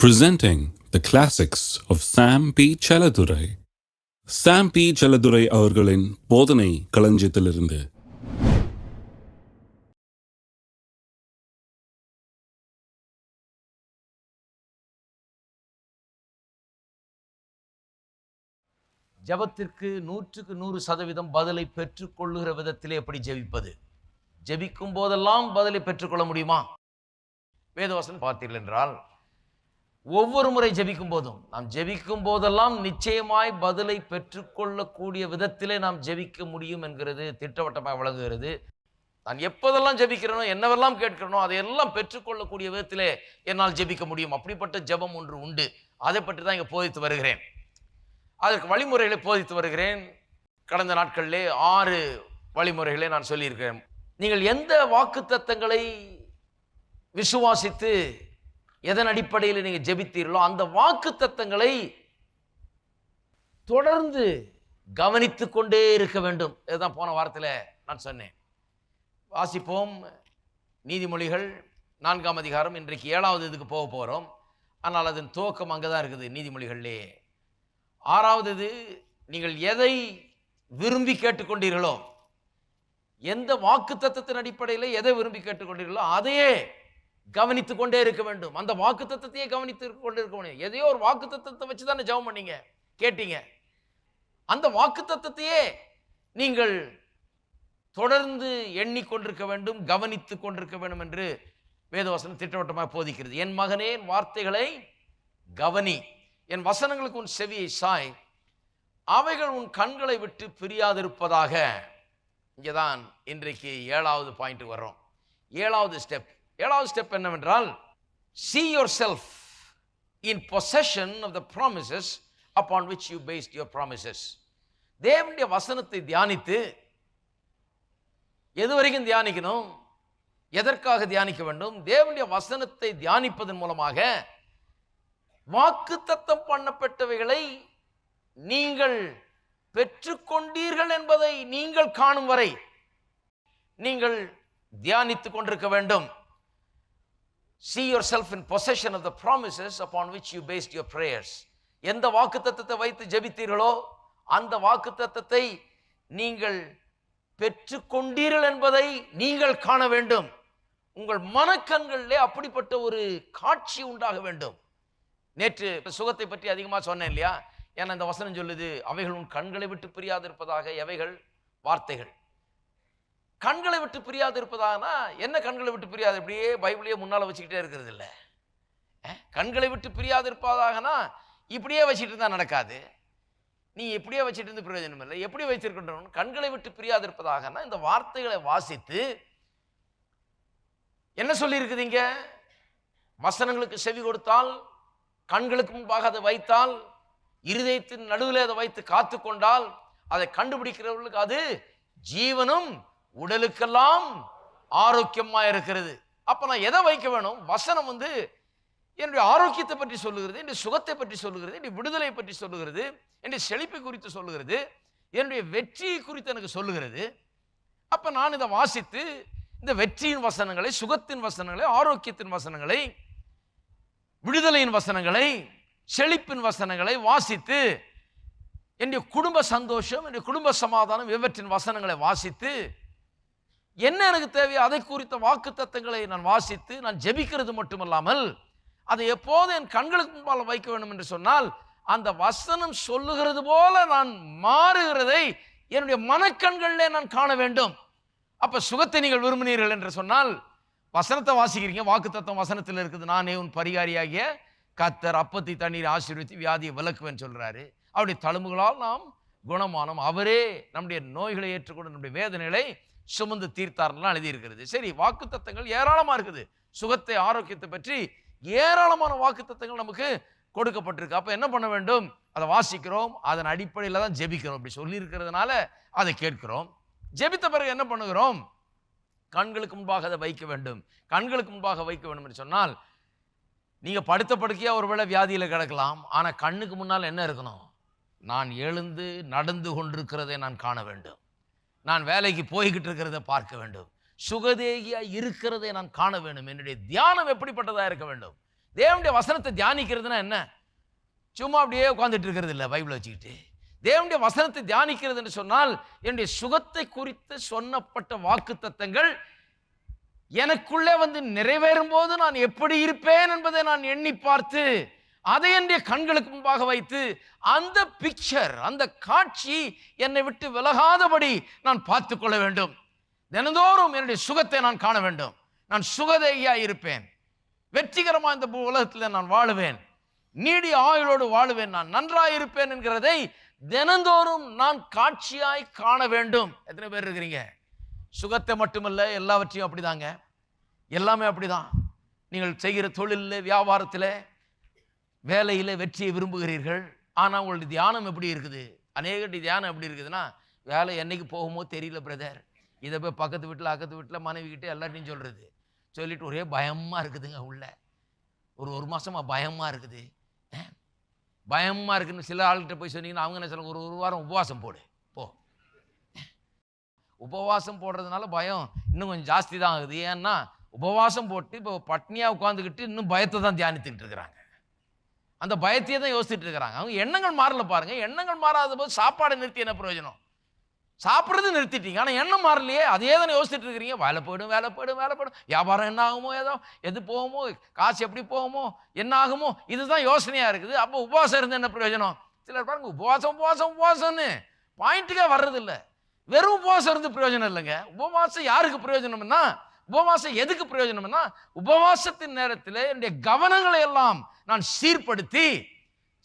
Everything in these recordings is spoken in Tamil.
presenting the classics of Sam P. Chaladurai. Sam P. Chaladurai அவர்களின் போதனை களஞ்சியத்திலிருந்து ஜெபத்திற்கு நூற்றுக்கு நூறு சதவீதம் பதிலை பெற்றுக்கொள்ளுகிற விதத்திலே எப்படி ஜெபிப்பது ஜெபிக்கும் போதெல்லாம் பதிலை பெற்றுக்கொள்ள முடியுமா வேதவாசன் பார்த்தீர்கள் என்றால் ஒவ்வொரு முறை ஜெபிக்கும் போதும். நாம் ஜெபிக்கும் போதெல்லாம் நிச்சயமாய் பதிலை பெற்றுக்கொள்ளக்கூடிய விதத்திலே நாம் ஜெபிக்க முடியும் என்கிறது திட்டவட்டமாக விளங்குகிறது. நான் எப்போதெல்லாம் ஜெபிக்கிறேனோ என்னவெல்லாம் கேட்கிறேனோ அதையெல்லாம் பெற்றுக்கொள்ளக்கூடிய விதத்திலே என்னால் ஜெபிக்க முடியும். அப்படிப்பட்ட ஜெபம் ஒன்று உண்டு. அதை பற்றி தான் இங்கே போதித்து வருகிறேன். அதற்கு வழிமுறைகளை போதித்து வருகிறேன். கடந்த நாட்களிலே ஆறு வழிமுறைகளை நான் சொல்லியிருக்கிறேன். நீங்கள் எந்த வாக்கு தத்தங்களை விசுவாசித்து எதன் அடிப்படையில் நீங்கள் ஜெபித்தீர்களோ அந்த வாக்கு தத்தங்களை தொடர்ந்து கவனித்து கொண்டே இருக்க வேண்டும். இதுதான் போன வாரத்தில் நான் சொன்னேன். வாசிப்போம் நீதிமொழிகள் நான்காம் அதிகாரம். இன்றைக்கு ஏழாவது இதுக்கு போக போகிறோம் ஆனால் அதன் துவக்கம் அங்கே தான் இருக்குது நீதிமொழிகள்லே. ஆறாவது இது நீங்கள் எதை விரும்பி கேட்டுக்கொண்டீர்களோ எந்த வாக்கு தத்துவத்தின் அடிப்படையில் எதை விரும்பி கேட்டுக்கொண்டீர்களோ அதையே கவனித்து கொண்டே இருக்க வேண்டும். அந்த வாக்கு தத்துவத்தையே கவனித்து கொண்டே இருக்க முடியும். எதையோ ஒரு வாக்கு தத்துவத்தை வச்சு தானே ஜெபம் பண்ணீங்க. கேட்டீங்க. அந்த வாக்கு தத்துவத்தையே நீங்கள் தொடர்ந்து எண்ணிக்கொண்டிருக்க வேண்டும் கவனித்து கொண்டிருக்க வேண்டும் என்று வேதவசனம் திட்டவட்டமாக போதிக்கிறது. என் மகனே என் வார்த்தைகளை கவனி. என் வசனங்களுக்கு உன் செவியை சாய். அவைகள் உன் கண்களை விட்டு பிரியாதிருப்பதாக இங்கே தான் இன்றைக்கு ஏழாவது பாயிண்ட் வர்றோம். ஏழாவது ஸ்டெப். ஏழாவது ஸ்டெப் என்னவென்றால் see self in possession of the promises upon which you based your promises தேவனுடைய வசனத்தை தியானித்து எது வரைக்கும் தியானிக்கணும்? எதற்காக தியானிக்க வேண்டும்? தேவனுடைய வசனத்தை தியானிப்பதன் மூலமாக வாக்கு தத்தம் பண்ணப்பட்டவைகளை நீங்கள் பெற்றுக்கொண்டீர்கள் என்பதை நீங்கள் காணும் வரை நீங்கள் தியானித்துக் கொண்டிருக்க வேண்டும். See yourself in possession of the promises upon which you based your prayers. எந்த வாக்கு தத்துவத்தை வைத்து ஜெபித்தீர்களோ அந்த வாக்கு தத்துவத்தை நீங்கள் பெற்றுக்கொண்டீர்கள் என்பதை நீங்கள் காண வேண்டும். உங்கள் மனக்கண்களிலே அப்படிப்பட்ட ஒரு காட்சி உண்டாக வேண்டும். நேற்று சுகத்தை பற்றி அதிகமாக சொன்னேன் இல்லையா? ஏன்னா இந்த வசனம் சொல்லுது அவைகள் உன் கண்களை விட்டு பிரியாது இருப்பதாக எவைகள்? வார்த்தைகள். கண்களை விட்டு பிரியாது இருப்பதாகனா என்ன கண்களை விட்டு பிரியாது? இப்படியே பைபிளையே முன்னால் வச்சுக்கிட்டே இருக்கிறது இல்லை கண்களை விட்டு பிரியாது இருப்பதாகனா? இப்படியே வச்சுட்டு இருந்தால் நடக்காது. நீ எப்படியே வச்சுட்டு இருந்து பிரயோஜனம் இல்லை. எப்படி வைத்திருக்கின்றோம் கண்களை விட்டு பிரியாது இருப்பதாகனா இந்த வார்த்தைகளை வாசித்து என்ன சொல்லியிருக்குதுங்க வசனங்களுக்கு செவி கொடுத்தால் கண்களுக்கு முன்பாக அதை வைத்தால் இருதயத்தின் நடுவில் அதை வைத்து காத்து கொண்டால் அதை கண்டுபிடிக்கிறவர்களுக்கு அது ஜீவனும் உடலுக்கெல்லாம் ஆரோக்கியமா இருக்கிறது. அப்ப நான் எதை வைக்க வேணும்? வசனம் வந்து என்னுடைய ஆரோக்கியத்தை பற்றி சொல்லுகிறது என்னுடைய சுகத்தை பற்றி சொல்லுகிறது என்னுடைய விடுதலை பற்றி சொல்லுகிறது என்னுடைய செழிப்பை குறித்து சொல்லுகிறது என்னுடைய வெற்றியை குறித்து எனக்கு சொல்லுகிறது. அப்ப நான் இதை வாசித்து இந்த வெற்றியின் வசனங்களை சுகத்தின் வசனங்களை ஆரோக்கியத்தின் வசனங்களை விடுதலையின் வசனங்களை செழிப்பின் வசனங்களை வாசித்து என்னுடைய குடும்ப சந்தோஷம் என்னுடைய குடும்ப சமாதானம் இவற்றின் வசனங்களை வாசித்து என்ன எனக்கு தேவையோ அதை குறித்த வாக்கு தத்தங்களை நான் வாசித்து நான் ஜெபிக்கிறது மட்டுமல்லாமல் அதை எப்போது என் கண்களுக்கு முன்பால் வைக்க வேண்டும் என்று சொன்னால் அந்த வசனம் சொல்லுகிறது போல நான் மாறுகிறதை என்னுடைய மனக்கண்களிலே நான் காண வேண்டும். அப்போ சுகத்தை நீங்கள் விரும்பினீர்கள் என்று சொன்னால் வசனத்தை வாசிக்கிறீங்க வாக்கு தத்துவம் வசனத்தில் இருக்குது நானே உன் பரிகாரியாகிய கத்தர் அப்பத்தி தண்ணீர் ஆசீர்வதித்து வியாதியை விளக்குவேன்னு சொல்கிறாரு அவருடைய தழும்புகளால் நாம் குணமானோம். அவரே நம்முடைய நோய்களை ஏற்றுக்கொண்டு நம்முடைய வேதனைகளை சுமந்து தீர்த்தார்லாம் எழுதியிருக்கிறது. சரி வாக்கு தத்தங்கள் ஏராளமாக இருக்குது. சுகத்தை ஆரோக்கியத்தை பற்றி ஏராளமான வாக்கு தத்தங்கள் நமக்கு கொடுக்கப்பட்டிருக்கு. அப்போ என்ன பண்ண வேண்டும்? அதை வாசிக்கிறோம். அதன் அடிப்படையில் தான் ஜெபிக்கிறோம். அப்படி சொல்லியிருக்கிறதுனால அதை கேட்கிறோம். ஜெபித்த பிறகு என்ன பண்ணுகிறோம்? கண்களுக்கு முன்பாக அதை வைக்க வேண்டும். கண்களுக்கு முன்பாக வைக்க வேண்டும் என்று சொன்னால் நீங்கள் படுத்த படுக்கையாக ஒருவேளை வியாதியில் கிடக்கலாம். ஆனால் கண்ணுக்கு முன்னால் என்ன இருக்கணும்? நான் எழுந்து நடந்து கொண்டிருக்கிறதை நான் காண வேண்டும். நான் வேலைக்கு போய்கிட்டு இருக்கிறதை பார்க்க வேண்டும். சுகதேகியாக இருக்கிறதை நான் காண வேண்டும். என்னுடைய தியானம் எப்படிப்பட்டதாக இருக்க வேண்டும்? தேவனுடைய வசனத்தை தியானிக்கிறதுனா என்ன? சும்மா அப்படியே உட்காந்துட்டு இருக்கிறது இல்லை பைபிளை வச்சுக்கிட்டு. தேவனுடைய வசனத்தை தியானிக்கிறது என்று சொன்னால் என்னுடைய சுகத்தை குறித்து சொன்னப்பட்ட வாக்கு தத்தங்கள் எனக்குள்ளே வந்து நிறைவேறும் போது நான் எப்படி இருப்பேன் என்பதை நான் எண்ணி பார்த்து அதை என்னுடைய கண்களுக்கு முன்பாக வைத்து அந்த பிக்சர் அந்த காட்சி என்னை விட்டு விலகாதபடி நான் பார்த்து கொள்ள வேண்டும். தினந்தோறும் என்னுடைய சுகத்தை நான் காண வேண்டும். நான் சுகதையா இருப்பேன். வெற்றிகரமாக இந்த பூ- உலகத்தில் நான் வாழுவேன். நீடிய ஆயுளோடு வாழுவேன். நான் நன்றாக இருப்பேன் என்கிறதை தினந்தோறும் நான் காட்சியாய் காண வேண்டும். எத்தனை பேர் இருக்கிறீங்க? சுகத்தை மட்டுமல்ல எல்லாவற்றையும் அப்படிதாங்க. எல்லாமே அப்படிதான். நீங்கள் செய்கிற தொழிலில் வியாபாரத்தில் வேலையில் வெற்றியை விரும்புகிறீர்கள் ஆனால் உங்களுடைய தியானம் எப்படி இருக்குது? அநேகருடைய தியானம் எப்படி இருக்குதுன்னா வேலை என்னைக்கு போகுமோ தெரியல பிரதர் இதை போய் பக்கத்து வீட்டில் அக்கத்து வீட்டில் மனைவி கிட்ட எல்லார்ட்டையும் சொல்கிறது சொல்லிட்டு ஒரே பயமாக இருக்குதுங்க உள்ள. ஒரு ஒரு மாதமாக பயமாக இருக்குது. பயமாக இருக்குதுன்னு இருக்குன்னு சில ஆள்கிட்ட போய் சொன்னீங்கன்னா அவங்க என்ன சொல்லுவாங்க ஒரு ஒரு வாரம் உபவாசம் போடு. போ. உபவாசம் போடுறதுனால பயம் இன்னும் கொஞ்சம் ஜாஸ்தி தான் ஆகுது. ஏன்னா உபவாசம் போட்டு இப்போ பட்னியாக உட்காந்துக்கிட்டு இன்னும் பயத்தை தான் தியானித்துக்கிட்டு இருக்கிறாங்க. அந்த பயத்தையே தான் யோசிச்சுட்டு இருக்கிறாங்க. அவங்க எண்ணங்கள் மாறல பாருங்க. எண்ணங்கள் மாறாத போது சாப்பாடை நிறுத்தி என்ன பிரயோஜனம்? சாப்பிட்றது நிறுத்திட்டீங்க. ஆனால் எண்ணம் மாறலையே. அதே தானே யோசிச்சுட்டு இருக்கிறீங்க. வேலை போயிடும் வேலை போயிடும் வேலை போயிடும். வியாபாரம் என்ன ஆகுமோ ஏதோ? எது போகுமோ? காசு எப்படி போகுமோ? என்ன ஆகுமோ? இதுதான் யோசனையாக இருக்குது. அப்போ உபவாசம் இருந்து என்ன பிரயோஜனம்? சிலர் பாருங்க உபவாசம் உபவாசம் உபவாசம்னு பாயிண்ட்டுக்கே வர்றதில்லை. வெறும் உபவாசம் இருந்து பிரயோஜனம் இல்லைங்க. உபவாசம் யாருக்கு பிரயோஜனம்னா உபவாசம் எதுக்கு பிரயோஜனம்னா உபவாசத்தின் நேரத்தில் என்னுடைய கவனங்களை எல்லாம் நான் சீர்படுத்தி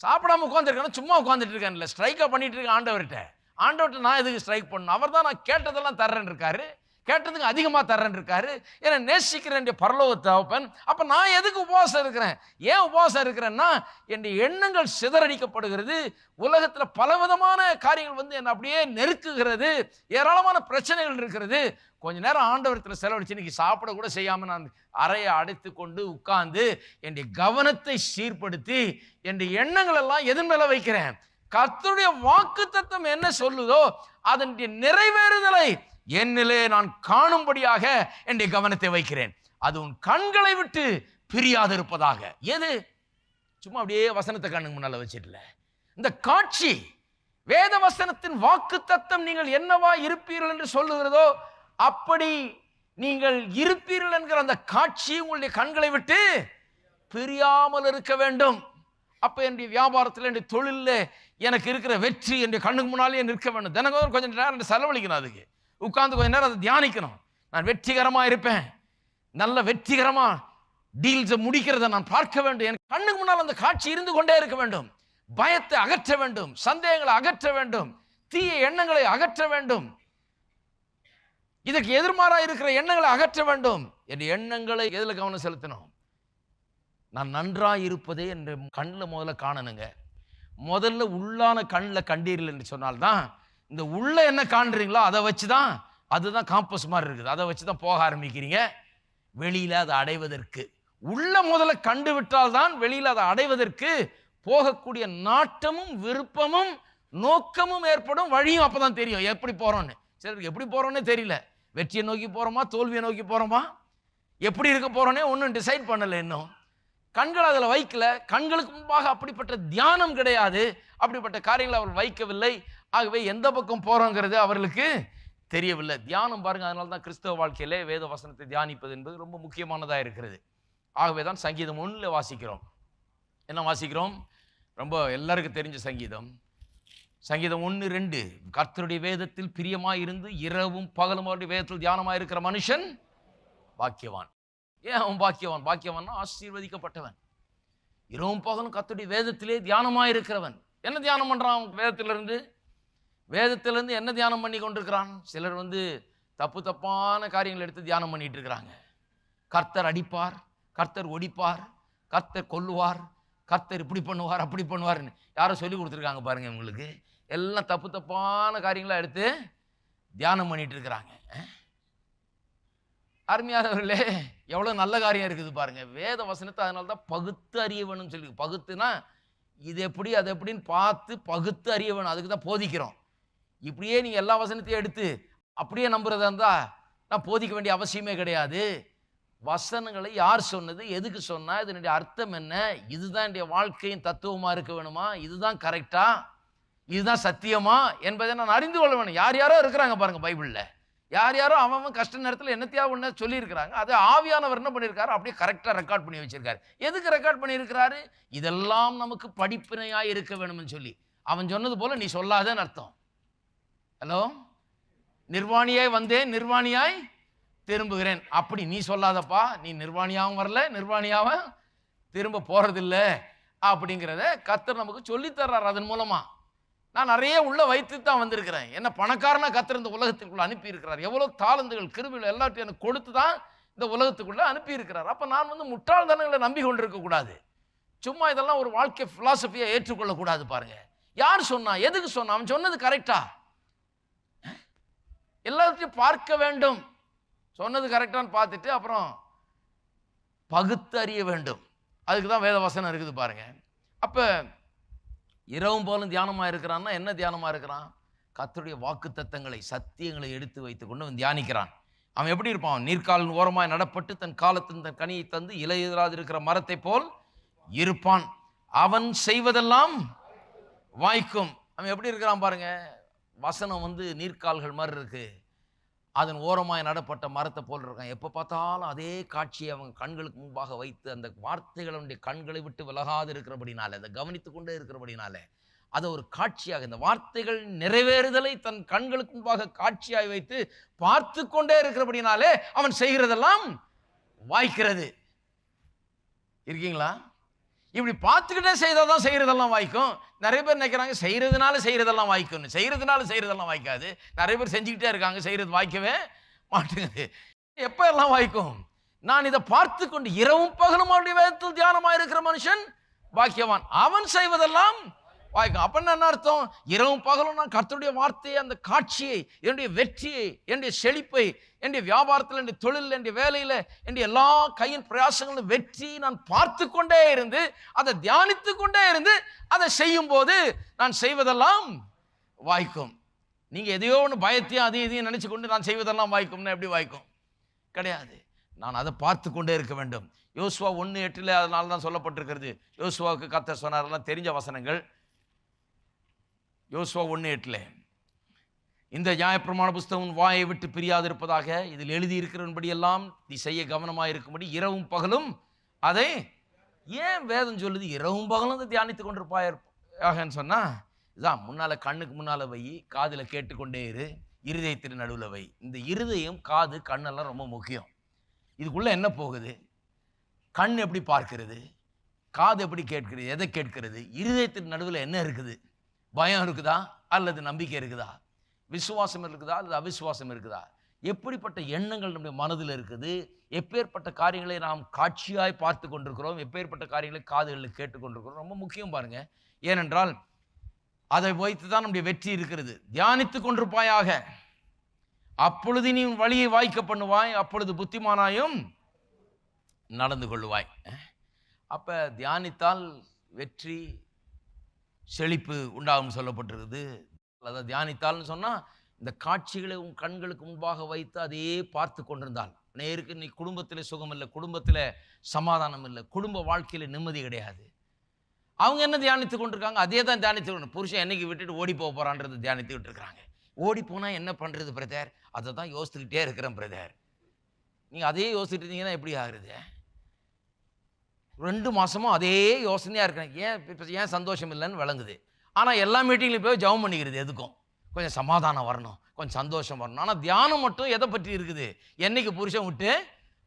சாப்பிடாம உட்காந்துருக்கேன் சும்மா உட்காந்துட்டு இருக்கேன் இல்லை ஸ்ட்ரைக்காக பண்ணிட்டு இருக்கேன் ஆண்டவர்கிட்ட. ஆண்டவர்கிட்ட நான் எதுக்கு ஸ்ட்ரைக் பண்ணணும்? அவர் தான் நான் கேட்டதெல்லாம் தர்றேன் இருக்காரு கேட்டதுக்கு அதிகமாக தர்றேன் இருக்காரு. என்னை நேசிக்கிறேன் என்னுடைய பரலோக தகப்பன். அப்போ நான் எதுக்கு உபவாசம் இருக்கிறேன்? ஏன் உபவாசம் இருக்கிறேன்னா என்னுடைய எண்ணங்கள் சிதறடிக்கப்படுகிறது. உலகத்தில் பலவிதமான காரியங்கள் வந்து என்னை அப்படியே நெருக்குகிறது. ஏராளமான பிரச்சனைகள் இருக்கிறது. கொஞ்ச நேரம் ஆண்டவரத்தில் செலவழிச்சு இன்னைக்கு சாப்பிட கூட செய்யாமல் நான் அறையை அடைத்து கொண்டு உட்கார்ந்து என்னுடைய கவனத்தை சீர்படுத்தி என்னுடைய எண்ணங்கள் எல்லாம் எது மேலே வைக்கிறேன். கர்த்தருடைய வாக்கு தத்துவம் என்ன சொல்லுதோ அதனுடைய நிறைவேறுதலை என்னிலே நான் காணும்படியாக என்னுடைய கவனத்தை வைக்கிறேன். அது உன் கண்களை விட்டு பிரியாதிருப்பதாக எது? சும்மா அப்படியே வசனத்தை கண்ணுக்கு முன்னால் வச்சிடல இந்த காட்சி வேத வசனத்தின் வாக்கு தத்தம் நீங்கள் என்னவா இருப்பீர்கள் என்று சொல்லுகிறதோ அப்படி நீங்கள் இருப்பீர்கள் என்கிற அந்த காட்சி உங்களுடைய கண்களை விட்டு பிரியாமல் இருக்க வேண்டும். அப்போ என்னுடைய வியாபாரத்தில் என்னுடைய தொழிலில் எனக்கு இருக்கிற வெற்றி என்னுடைய கண்ணுக்கு முன்னாலே நிற்க வேண்டும். தினமும் கொஞ்சம் நேரம் செலவழிக்கணும் அதுக்கு. உட்காந்து கொஞ்ச நேரம் அதை தியானிக்கணும். நான் வெற்றிகரமாக இருப்பேன். நல்ல வெற்றிகரமாக டீல்ஸை முடிக்கிறதை நான் பார்க்க வேண்டும். என் கண்ணுக்கு முன்னால் அந்த காட்சி இருந்து கொண்டே இருக்க வேண்டும். பயத்தை அகற்ற வேண்டும். சந்தேகங்களை அகற்ற வேண்டும். தீய எண்ணங்களை அகற்ற வேண்டும். இதற்கு எதிர்மாறா இருக்கிற எண்ணங்களை அகற்ற வேண்டும். என் எண்ணங்களை எதில் கவனம் செலுத்தணும்? நான் நன்றாக இருப்பதே என்று கண்ணில் முதல்ல காணணுங்க. முதல்ல உள்ளான கண்ணில் கண்டீர்கள் என்று சொன்னால்தான் இந்த உள்ள என்ன காண்றீங்களோ அதை வச்சு தான் அதுதான் காம்பஸ் மாதிரி இருக்குது. அதை வச்சு தான் போக ஆரம்பிக்கிறீங்க. வெளியில் அதை அடைவதற்கு. உள்ள முதல்ல கண்டு விட்டால்தான் வெளியில் அதை அடைவதற்கு போகக்கூடிய நாட்டமும் விருப்பமும் நோக்கமும் ஏற்படும். வழியும் அப்பதான் தெரியும். எப்படி போகிறோன்னு சிலருக்கு எப்படி போகிறோன்னே தெரியல. வெற்றியை நோக்கி போகிறோமா தோல்வியை நோக்கி போகிறோமா எப்படி இருக்க போகிறோன்னே ஒன்றும் டிசைட் பண்ணலை இன்னும். கண்கள் அதில் வைக்கல. கண்களுக்கு முன்பாக அப்படிப்பட்ட தியானம் கிடையாது. அப்படிப்பட்ட காரியங்களை அவர் வைக்கவில்லை. ஆகவே எந்த பக்கம் போகிறோங்கிறது அவர்களுக்கு தெரியவில்லை. தியானம் பாருங்கள் அதனால தான் கிறிஸ்தவ வாழ்க்கையிலே வேத வசனத்தை தியானிப்பது என்பது ரொம்ப முக்கியமானதாக இருக்கிறது. ஆகவே தான் சங்கீதம் ஒன்றில் வாசிக்கிறோம். என்ன வாசிக்கிறோம்? ரொம்ப எல்லாருக்கும் தெரிஞ்ச சங்கீதம். சங்கீதம் ஒன்று ரெண்டு. கர்த்தருடைய வேதத்தில் பிரியமாக இருந்து இரவும் பகலும் அவருடைய வேதத்தில் தியானமாக இருக்கிற மனுஷன் பாக்கியவான். ஏன் அவன் பாக்கியவான்? பாக்கியவான்னா ஆசீர்வதிக்கப்பட்டவன். இரவும் பகலும் கர்த்தருடைய வேதத்திலே தியானமாக இருக்கிறவன். என்ன தியானம் பண்ணுறான் அவன் வேதத்திலிருந்து வேதத்திலிருந்து என்ன தியானம் பண்ணி கொண்டிருக்கிறான்? சிலர் வந்து தப்பு தப்பான காரியங்கள் எடுத்து தியானம் பண்ணிட்டு இருக்கிறாங்க. கர்த்தர் அடிப்பார் கர்த்தர் ஒடிப்பார் கர்த்தர் கொல்லுவார் கர்த்தர் இப்படி பண்ணுவார் அப்படி பண்ணுவார்னு யாரோ சொல்லி கொடுத்துருக்காங்க பாருங்க உங்களுக்கு எல்லாம் தப்பு தப்பான காரியங்களாக எடுத்து தியானம் பண்ணிட்டு இருக்கிறாங்க. அருமையானவர்களே எவ்வளோ நல்ல காரியம் இருக்குது பாருங்க. வேத வசனத்தை அதனால தான் பகுத்து அறிய வேணும்னு சொல்லி பகுத்துனா இது எப்படி அது எப்படின்னு பார்த்து பகுத்து அறிய வேணும். அதுக்கு தான் போதிக்கிறோம். இப்படியே நீங்கள் எல்லா வசனத்தையும் எடுத்து அப்படியே நம்புறதா இருந்தால் நான் போதிக்க வேண்டிய அவசியமே கிடையாது. வசனங்களை யார் சொன்னது எதுக்கு சொன்னால் இதனுடைய அர்த்தம் என்ன? இதுதான் என்னுடைய வாழ்க்கையின் தத்துவமாக இருக்க வேணுமா? இதுதான் கரெக்டா இதுதான் சத்தியமா? என்பதை நான் அறிந்து கொள்ள வேணும். யார் யாரோ இருக்கிறாங்க பாருங்க பைபிளில். யார் யாரோ அவன் கஷ்ட நேரத்தில் என்னத்தையா ஒன்று சொல்லியிருக்கிறாங்க. அது ஆவியானவர் என்ன பண்ணியிருக்காரு? அப்படியே கரெக்டாக ரெக்கார்ட் பண்ணி வச்சிருக்காரு. எதுக்கு ரெக்கார்ட் பண்ணியிருக்கிறாரு? இதெல்லாம் நமக்கு படிப்பினையாக இருக்க வேணும்னு சொல்லி. அவன் சொன்னது போல் நீ சொல்லாதேன்னு அர்த்தம். ஹலோ? நிர்வாணியாய் வந்தேன் நிர்வாணியாய் திரும்புகிறேன். அப்படி நீ சொல்லாதப்பா. நீ நிர்வாணியாகவும் வரல நிர்வாணியாகவும் திரும்ப போகிறதில்ல அப்படிங்கிறத கத்தர் நமக்கு சொல்லித் தர்றார் அதன் மூலமாக நான் நிறைய உள்ள வைத்து தான் வந்திருக்கிறேன். என்ன பணக்காரனா கத்தர் இந்த உலகத்துக்குள்ளே அனுப்பியிருக்கிறார். எவ்வளோ தாளந்துகள் கிருமிகள் எல்லாத்தையும் எனக்கு கொடுத்து தான் இந்த உலகத்துக்குள்ளே அனுப்பியிருக்கிறார். அப்போ நான் வந்து முட்டாள்தனங்களை நம்பி கொண்டிருக்கக்கூடாது சும்மா இதெல்லாம் ஒரு வாழ்க்கை பிலாசபியை ஏற்றுக்கொள்ளக்கூடாது பாருங்கள் யார் சொன்னா? எதுக்கு சொன்னா? அவன் சொன்னது கரெக்டாக எல்லாத்தையும் பார்க்க வேண்டும். சொன்னது கரெக்டான்னு பார்த்துட்டு அப்புறம் பகுத்தறிய வேண்டும். அதுக்கு தான் வேத வசனம் இருக்குது பாருங்க. அப்போ இரவும் போலும் தியானமாக இருக்கிறான்னா என்ன தியானமாக இருக்கிறான்? கத்தருடைய வாக்கு தத்தங்களை சத்தியங்களை எடுத்து வைத்து கொண்டு அவன் தியானிக்கிறான். அவன் எப்படி இருப்பான்? நீர்க்காலின் ஓரமாய் நடப்பட்டு தன் காலத்தின் தன் கனியை தந்து இலையுதிராது இருக்கிற மரத்தை போல் இருப்பான். அவன் செய்வதெல்லாம் வாய்க்கும். அவன் எப்படி இருக்கிறான் பாருங்க? வசனம் வந்து நீர்க்கால்கள் மாதிரி இருக்குது அதன் ஓரமாய் நடப்பட்ட மரத்தை போல் இருக்கான். எப்போ பார்த்தாலும் அதே காட்சியை அவங்க கண்களுக்கு முன்பாக வைத்து அந்த வார்த்தைகளுடைய கண்களை விட்டு விலகாது இருக்கிறபடினால அதை கவனித்து கொண்டே இருக்கிறபடினால அதை ஒரு காட்சியாக இந்த வார்த்தைகள் நிறைவேறுதலை தன் கண்களுக்கு முன்பாக காட்சியாய் வைத்து பார்த்து கொண்டே இருக்கிறபடினாலே அவன் செய்கிறதெல்லாம் வாய்க்கிறது. இருக்கீங்களா? இப்படி பார்த்துக்கிட்டே செய்தால் தான் செய்கிறதெல்லாம் வாய்க்கும். நிறைய பேர் நினைக்கிறாங்க செய்கிறதுனால செய்கிறதெல்லாம் வாய்க்கும்னு. செய்கிறதுனால செய்கிறதெல்லாம் வாய்க்காது. நிறைய பேர் செஞ்சுக்கிட்டே இருக்காங்க செய்கிறது வாய்க்கவே மாட்டேங்குது. எப்போ எல்லாம் வாய்க்கும்? நான் இதை பார்த்து கொண்டு இரவும் பகலும் அவருடைய வேதத்தில் தியானமாக இருக்கிற மனுஷன் பாக்கியவான். அவன் செய்வதெல்லாம் வாய்க்கும் அப்போ என்ன அர்த்தம்? இரவும் பகலும் நான் கர்த்தருடைய வார்த்தையை அந்த காட்சியை என்னுடைய வெற்றியை என்னுடைய செழிப்பை என்னுடைய வியாபாரத்தில் என்னுடைய தொழில் என்னுடைய வேலையில் என்னுடைய எல்லா கையின் பிரயாசங்களும் வெற்றி நான் பார்த்து கொண்டே இருந்து அதை தியானித்து கொண்டே இருந்து அதை செய்யும் போது நான் செய்வதெல்லாம் வாய்க்கும். நீங்கள் எதையோ ஒன்று பயத்தையும் அதையும் இதையும் நினச்சி கொண்டு நான் செய்வதெல்லாம் வாய்க்கும்னா எப்படி வாய்க்கும்? கிடையாது. நான் அதை பார்த்து கொண்டே இருக்க வேண்டும். யோசுவா ஒன்று எட்டில் அதனால தான் சொல்லப்பட்டிருக்கிறது. யோசுவாவுக்கு கத்த சொன்னாரெல்லாம் தெரிஞ்ச வசனங்கள். யோசுவா ஒன்று எட்டில் இந்த நியாயப்பிரமாண புஸ்தகம் வாயை விட்டு பிரியாதிருப்பதாக இதில் எழுதியிருக்கிறபடியெல்லாம் நீ செய்ய கவனமாக இருக்கும்படி இரவும் பகலும் அதை ஏன் வேதம் சொல்லுது? இரவும் பகலும் அதை தியானித்து கொண்டிருப்பாயன்னு சொன்னால் இதான் முன்னால் கண்ணுக்கு முன்னால் வை காதில் கேட்டுக்கொண்டே இரு இருதயத்தின் நடுவில் வை. இந்த இருதயம் காது கண்ணெல்லாம் ரொம்ப முக்கியம். இதுக்குள்ளே என்ன போகுது? கண் எப்படி பார்க்கிறது? காது எப்படி கேட்கிறது? எதை கேட்கிறது? இருதயத்தின் நடுவில் என்ன இருக்குது? பயம் இருக்குதா? அல்லது நம்பிக்கை இருக்குதா? விசுவாசம் இருக்குதா? அல்லது அவிசுவாசம் இருக்குதா? எப்படிப்பட்ட எண்ணங்கள் நம்முடைய மனதில் இருக்குது? எப்பேற்பட்ட காரியங்களை நாம் காட்சியாய் பார்த்து கொண்டிருக்கிறோம்? எப்பேற்பட்ட காரியங்களை காதுகளில் கேட்டுக்கொண்டிருக்கிறோம் ரொம்ப முக்கியம் பாருங்க. ஏனென்றால் அதை வைத்து தான் நம்முடைய வெற்றி இருக்கிறது. தியானித்து கொண்டிருப்பாயாக. அப்பொழுது நீ உன் வழியை வாய்க்க பண்ணுவாய் அப்பொழுது புத்திமானாயும் நடந்து கொள்ளுவாய். அப்போ தியானித்தால் வெற்றி செழிப்பு உண்டாகும் சொல்லப்பட்டிருக்குது. அதை தியானித்தால்னு சொன்னால் இந்த காட்சிகளை உன் கண்களுக்கு முன்பாக வைத்து அதையே பார்த்து கொண்டிருந்தால் நேருக்கு நீ குடும்பத்தில் சுகம் இல்லை குடும்பத்தில் சமாதானம் இல்லை குடும்ப வாழ்க்கையில் நிம்மதி கிடையாது. அவங்க என்ன தியானித்து கொண்டிருக்காங்க? அதே தான் தியானித்து கொண்டு புருஷன் என்னைக்கு விட்டுட்டு ஓடி போக போகிறான்றது தியானித்துக்கிட்டு இருக்கிறாங்க ஓடி போனால் என்ன பண்ணுறது பிரதர்? அதை தான் யோசித்துக்கிட்டே இருக்கிறேன் பிரதர். நீங்கள் அதையே யோசிச்சுட்டு இருந்தீங்கன்னா எப்படி ஆகுறது? ரெண்டு மாதமும் அதே யோசனையாக இருக்கிறேன். ஏன் இப்போ ஏன் சந்தோஷம் இல்லைன்னு விளங்குது. ஆனால் எல்லா மீட்டிங்லையும் போய் ஜெபம் பண்ணிக்கிறது எதுக்கும்? கொஞ்சம் சமாதானம் வரணும். கொஞ்சம் சந்தோஷம் வரணும். ஆனால் தியானம் மட்டும் எதை பற்றி இருக்குது? என்றைக்கு புருஷன் விட்டு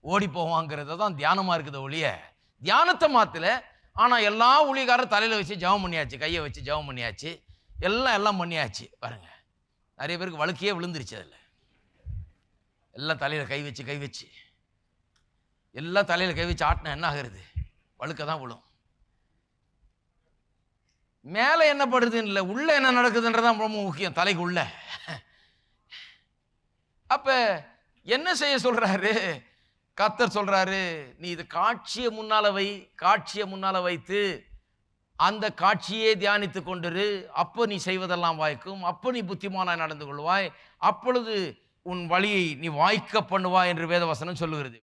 ஓடி போவாங்கிறத தான் தியானமாக இருக்குது ஒழிய தியானத்தை மாற்றல ஆனால் எல்லா ஊழியக்காரரும் தலையில் வச்சு ஜெபம் பண்ணியாச்சு கையை வச்சு ஜெபம் பண்ணியாச்சு. எல்லாம் எல்லாம் பண்ணியாச்சு. பாருங்க. நிறைய பேருக்கு வழுக்கையே விழுந்துருச்சு அதில். எல்லாம் தலையில் கை வச்சு கை வச்சு. எல்லாம் தலையில் கை வச்சு ஆட்டினா என்ன ஆகுறது? வழுக்க தான் விழும். மேலே என்ன படுதுன்னு இல்லை உள்ள என்ன நடக்குதுன்றதான் ரொம்ப முக்கியம் தலைக்குள்ள. அப்போ அப்ப என்ன செய்ய சொல்கிறாரு கத்தர் சொல்கிறாரு நீ இது காட்சியை முன்னால் வை காட்சியை முன்னால் வைத்து அந்த காட்சியே தியானித்து கொண்டிரு. அப்போ நீ செய்வதெல்லாம் வாய்க்கும். அப்போ நீ புத்திமானாய் நடந்து கொள்வாய். அப்பொழுது உன் வழியை நீ வாய்க்க பண்ணுவாய் என்று வேதவசனம் சொல்லுகிறது.